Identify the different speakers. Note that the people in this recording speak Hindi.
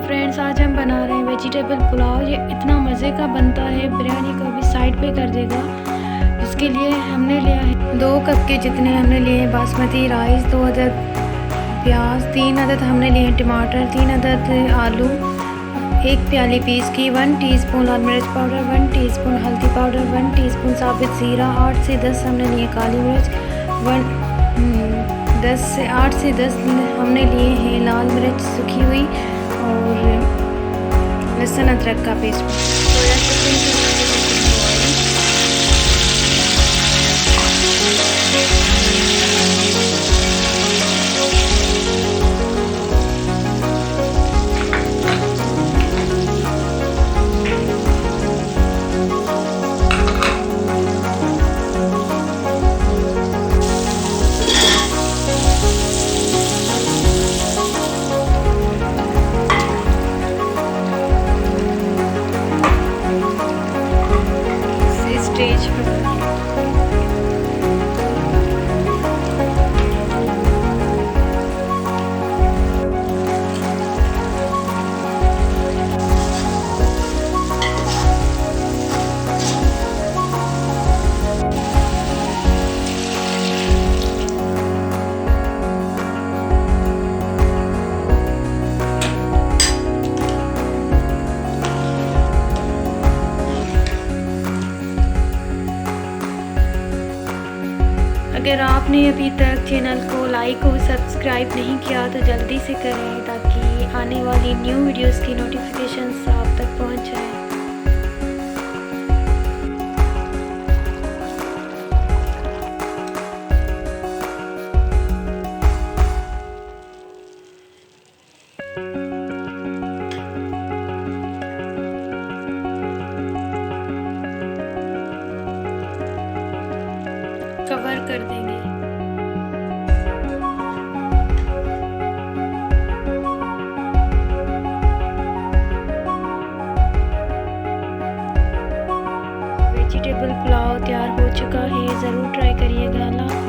Speaker 1: फ्रेंड्स, आज हम बना रहे हैं वेजिटेबल पुलाव। ये इतना मज़े का बनता है, बिरयानी को भी साइड पे कर देगा। इसके लिए हमने लिया है दो कप के जितने हमने लिए हैं बासमती राइस दो अदद प्याज तीन अदद हमने लिए हैं टमाटर तीन अदद आलू एक प्याली पीस की वन टीस्पून लाल मिर्च पाउडर वन टीस्पून हल्दी पाउडर वन टीस्पून साबित ज़ीरा आठ से दस हमने लिए काली मिर्च वन हम्म, दस से आठ से दस हमने लिए हैं लाल मिर्च सूखी हुई और लहसुन अदरक का पेस्ट। अगर आपने अभी तक चैनल को लाइक और सब्सक्राइब नहीं किया तो जल्दी से करें ताकि आने वाली न्यू वीडियोस की नोटिफिकेशन आप तक पहुँच जाए। कवर कर देंगे। वेजिटेबल पुलाव तैयार हो चुका है ज़रूर ट्राई करिएगा हाफिज़